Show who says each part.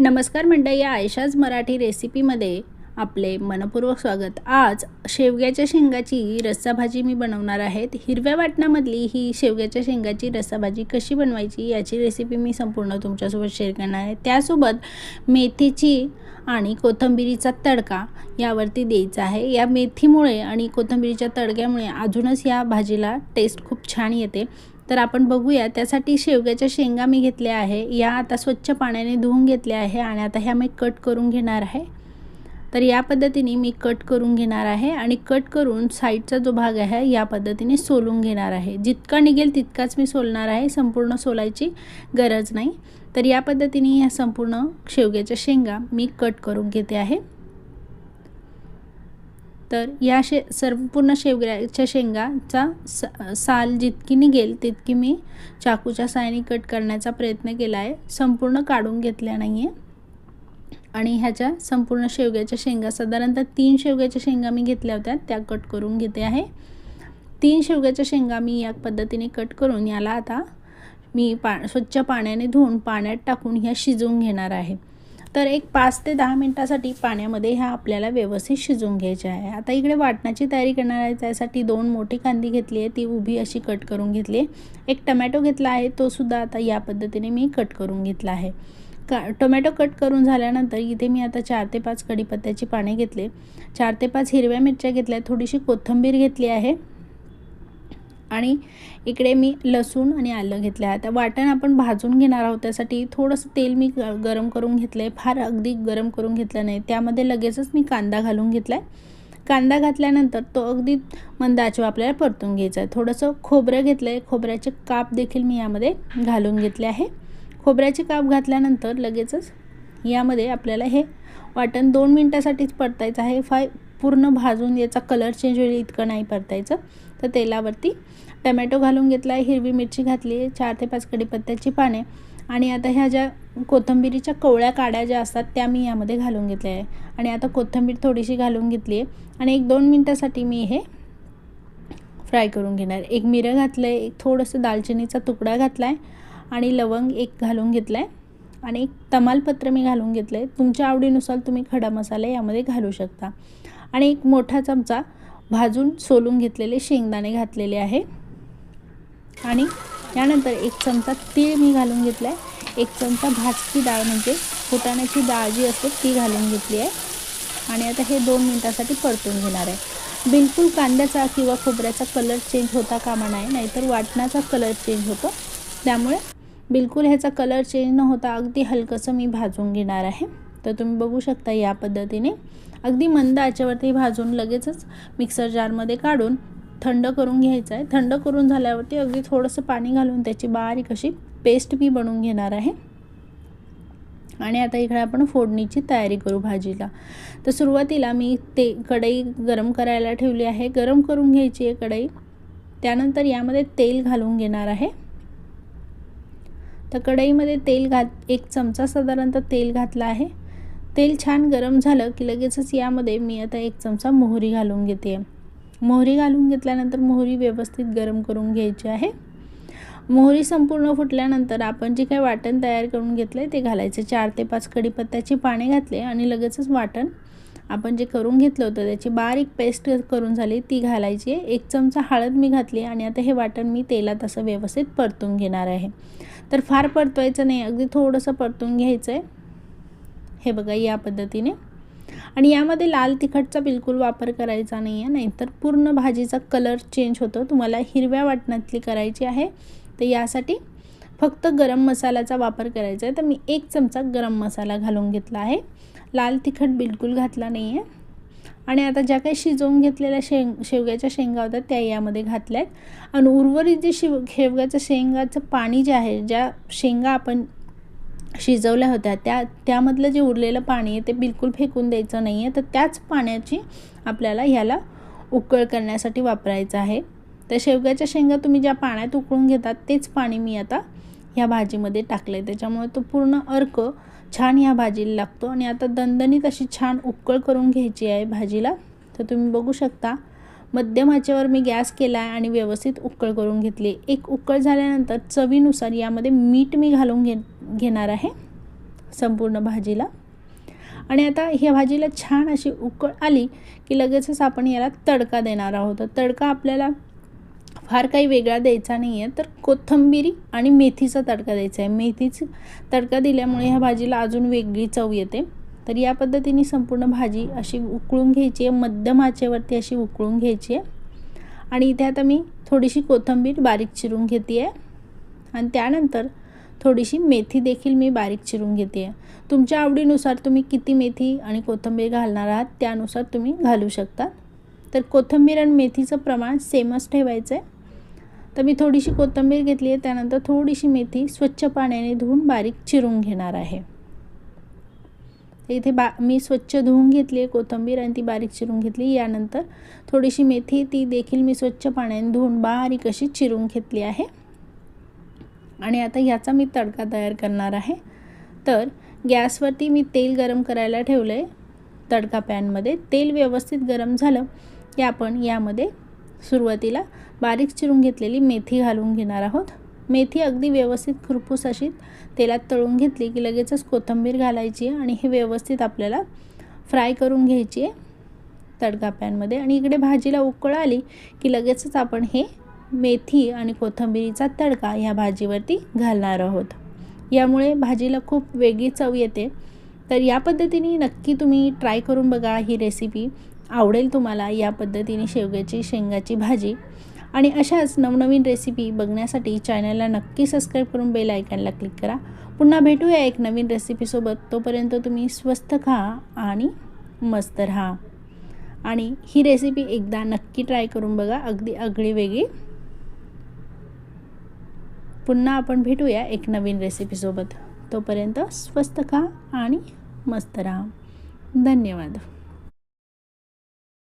Speaker 1: नमस्कार मंडळी या आयशाज मराठी रेसिपीमध्ये आपले मनपूर्वक स्वागत. आज शेवग्याच्या शेंगाची रस्साभाजी मी बनवणार आहेत. हिरव्या वाटणामधली ही शेवग्याच्या शेंगाची रस्साभाजी कशी बनवायची याची रेसिपी मी संपूर्ण तुमच्यासोबत शेअर करणार आहे. त्यासोबत मेथीची आणि कोथंबिरीचा तडका यावरती द्यायचा आहे. या मेथीमुळे आणि कोथंबिरीच्या तडक्यामुळे अजूनच या भाजीला टेस्ट खूप छान येते. तर आपण बघूया त्यासाठी शेवग्याच्या शेंगा मी घेतल्या आहे. या आता स्वच्छ पाण्याने धुवून घेतल्या आहे आणि आता ह्या मी कट करून घेणार आहे. तर या पद्धतीने मी कट करून घेणार आहे आणि कट करून साईडचा जो भाग आहे या पद्धतीने सोलून घेणार आहे. जितका निघेल तितकाच मी सोलणार आहे संपूर्ण सोलायची गरज नाही. तर या पद्धतीने ह्या संपूर्ण शेवग्याच्या शेंगा मी कट करून घेते आहे. तर या शे संपूर्ण शेवग्याच्या शेंगाचा साल जितकी निघेल तितकी मी चाकूच्या सायनी कट करण्याचा प्रयत्न केला आहे. संपूर्ण काढून घेतल्या नाही आहे आणि ह्याच्या संपूर्ण शेवग्याच्या शेंगा साधारणतः तीन शेवग्याच्या शेंगा मी घेतल्या होत्या त्या कट करून घेते आहे. तीन शेवग्याच्या शेंगा मी या पद्धतीने कट करून याला आता मी पा स्वच्छ पाण्याने धुवून पाण्यात टाकून ह्या शिजवून घेणार आहे. तर एक पाच ते दहा मिनटासाठी पाण्यामध्ये ह्या आपल्याला व्यवस्थित शिजवून घ्यायच्या आहे. आता इकडे वाटणाची तयारी करणार आहे त्यासाठी दोन मोठी कांदी घेतली आहे ती उभी अशी कट करून घेतली आहे. एक टमॅटो घेतला आहे तो सुद्धा आता या पद्धतीने मी कट करून घेतला आहे. का टोमॅटो कट करून झाल्यानंतर इथे मी आता चार ते पाच कढीपत्त्याची पाने घेतले. चार ते पाच हिरव्या मिरच्या घेतल्या थोडीशी कोथिंबीर घेतली आहे. आणि इकडे मी लसूण आणि आलं घेतलं आहे. आता वाटण आपण भाजून घेणार आहोत त्यासाठी थोडंसं तेल मी गरम करून घेतलं आहे फार अगदी गरम करून घेतलं नाही. त्यामध्ये लगेचच मी कांदा घालून घेतला आहे कांदा घातल्यानंतर तो अगदी मंद आपल्याला परतून घ्यायचा आहे. थोडंसं खोबरं घेतलं आहे खोबऱ्याचे काप देखील मी यामध्ये घालून घेतले आहे. खोबऱ्याचे काप घातल्यानंतर लगेचच यामध्ये आपल्याला हे वाटण दोन मिनटासाठीच परतायचं आहे. फाय पूर्ण भाजून याचा कलर चेंज होईल इतकं नाही परतायचं. तर तेलावरती टमॅटो घालून घेतला आहे हिरवी मिरची घातली आहे चार ते पाच कडीपत्त्याची पाने आणि आता ह्या ज्या कोथिंबिरीच्या कवळ्या काड्या ज्या असतात त्या मी यामध्ये घालून घेतल्या आहे. आणि आता कोथिंबीर थोडीशी घालून घेतली आहे आणि एक दोन मिनटासाठी मी हे फ्राय करून घेणार. एक मिरं घातलं आहे एक थोडंसं दालचिनीचा तुकडा घातला आहे आणि लवंग एक घालून घेतला आहे आणि एक तमालपत्र मी घालून घेतलं आहे तुमच्या आवडीनुसार तुम्ही खडा मसाला यामध्ये घालू शकता. आणि एक मोठा चमचा भाजून सोलून घेतलेले शेंगदाणे घातलेले आहे. आणि यानंतर एक चमचा तीळ मी घालून घेतला आहे एक चमचा भाजकी डाळ म्हणजे फुटाण्याची डाळ जी असते ती घालून घेतली आहे. आणि आता हे दोन मिनटासाठी परतून घेणार आहे. बिलकुल कांद्याचा किंवा खोबऱ्याचा कलर चेंज होता कामा नाही नाहीतर वाटणाचा कलर चेंज होतो. त्यामुळे बिलकुल ह्याचा कलर चेंज न होता अगदी हलकंसं मी भाजून घेणार आहे. तर तुम्ही बघू शकता या पद्धतीने अगदी मंद याच्यावरती भाजून लगेचच मिक्सर जारमध्ये काढून थंड करून घ्यायचं आहे. थंड करून झाल्यावरती अगदी थोडंसं पाणी घालून त्याची बारीक अशी पेस्ट मी बनवून घेणार आहे. आणि आता इकडे आपण फोडणीची तयारी करू भाजीला. तर सुरुवातीला मी ते कढई गरम करायला ठेवली आहे. गरम करून घ्यायची आहे कढई. त्यानंतर यामध्ये तेल घालून घेणार आहे. तर कढईमध्ये तेल घात एक चमचा साधारणतः तेल घातला आहे. तेल छान गरम झालं की लगेचच यामध्ये मी आता एक चमचा मोहरी घालून घेते. मोहरी घालून घेतल्यानंतर मोहरी व्यवस्थित गरम करून घ्यायची आहे. मोहरी संपूर्ण फुटल्यानंतर आपण जे काही वाटण तयार करून घेतलं आहे ते घालायचे. चार ते पाच कढीपत्त्याची पाने घातले आणि लगेचच वाटण आपण जे करून घेतलं होतं त्याची बारीक पेस्ट करून झाली ती घालायची एक चमचा हळद मी घातली आणि आता हे वाटण मी तेलात असं व्यवस्थित परतून घेणार आहे. तर फार परतवायचं नाही अगदी थोडंसं परतून घ्यायचं आहे हे बघा या पद्धतीने. आणि यामध्ये लाल तिखटचा बिलकुल वापर करायचा नाही आहे नाहीतर पूर्ण भाजीचा कलर चेंज होतो. तुम्हाला हिरव्या वाटणातली करायची आहे तर यासाठी फक्त गरम मसाल्याचा वापर करायचा आहे. तर मी एक चमचा गरम मसाला घालून घेतला आहे. लाल तिखट बिलकुल घातला नाही आहे आणि आता ज्या काही शिजवून घेतलेल्या शेंग शेवग्याच्या शेंगा होत्या त्या यामध्ये घातल्या आहेत आणि उर्वरित जे शिव शेवग्याचं शेंगाचं पाणी जे आहे ज्या शेंगा आपण शिजवल्या होत्या. त्या त्यामधलं जे उरलेलं पाणी आहे ते बिलकुल फेकून द्यायचं नाही आहे तर त्याच पाण्याची आपल्याला ह्याला उकळ करण्यासाठी वापरायचं आहे. तर शेवग्याच्या शेंगा तुम्ही ज्या पाण्यात उकळून घेतात तेच पाणी मी आता ह्या भाजीमध्ये टाकलं आहे त्याच्यामुळे तो पूर्ण अर्क छान ह्या भाजीला लागतो. आणि आता दणदणीत अशी छान उकळ करून घ्यायची आहे भाजीला. तर तुम्ही बघू शकता मध्यम आचेवर मी गॅस केला आहे आणि व्यवस्थित उकळ करून घेतली. एक उकळ झाल्यानंतर चवीनुसार यामध्ये मीठ मी घालून घे घेणार आहे संपूर्ण भाजीला. आणि आता ह्या भाजीला छान अशी उकळ आली की लगेचच आपण याला तडका देणार आहोत. तडका आपल्याला फार काही वेगळा द्यायचा नाही आहे तर कोथंबिरी आणि मेथीचा तडका द्यायचा आहे. मेथीचा तडका दिल्यामुळे ह्या भाजीला अजून वेगळी चव येते. तर या पद्धतीने संपूर्ण भाजी अशी उकळून घ्यायची आहे. मध्यम आचेवरती अशी उकळून घ्यायची आहे. आणि इथे आता मी थोडीशी कोथिंबीर बारीक चिरून घेते आहे आणि त्यानंतर थोडीशी मेथी देखील मी बारीक चिरून घेते आहे तुमच्या आवडीनुसार तुम्ही किती मेथी आणि कोथिंबीर घालणार आहात त्यानुसार तुम्ही घालू शकता तर कोथिंबीर आणि मेथीचं प्रमाण सेमच ठेवायचं आहे. तर मी थोडीशी कोथिंबीर घेतली आहे. त्यानंतर थोडीशी मेथी स्वच्छ पाण्याने धुवून बारीक चिरून घेणार आहे. इथे बा मी स्वच्छ धुवून घेतली आहे कोथिंबीर आणि ती बारीक चिरून घेतली यानंतर थोडीशी मेथी ती देखील मी स्वच्छ पाण्याने धुवून बारीक अशी चिरून घेतली आहे. आणि आता ह्याचा मी तडका तयार करणार आहे. तर गॅसवरती मी तेल गरम करायला ठेवलं आहे तडका पॅनमध्ये. तेल व्यवस्थित गरम झालं की आपण यामध्ये सुरुवातीला बारीक चिरून घेतलेली मेथी घालून घेणार आहोत. मेथी अगदी व्यवस्थित खुरपूस अशी तेलात तळून घेतली की लगेचच कोथिंबीर घालायची आणि हे व्यवस्थित आपल्याला फ्राय करून घ्यायची आहे तडका पॅनमध्ये. आणि इकडे भाजीला उकळ आली की लगेचच आपण हे मेथी आणि कोथिंबिरीचा तडका ह्या भाजीवरती घालणार आहोत. यामुळे भाजीला खूप वेगळी चव येते. तर या पद्धतीने नक्की तुम्ही ट्राय करून बघा ही रेसिपी. आवडेल तुम्हाला या पद्धतीने शेवग्याची शेंगाची भाजी. आणि अशाच नवनवीन रेसिपी बघण्यासाठी चॅनलला नक्की सबस्क्राईब करून बेल आयकॉनला क्लिक करा. पुन्हा भेटूया एक नवीन रेसिपीसोबत तोपर्यंत तुम्ही स्वस्त खा आणि मस्त राहा. आणि ही रेसिपी एकदा नक्की ट्राय करून बघा. अगदी आगळी वेगळी. पुन्हा आपण भेटूया एक नवीन रेसिपीसोबत तोपर्यंत स्वस्त खा आणि मस्त राहा. धन्यवाद.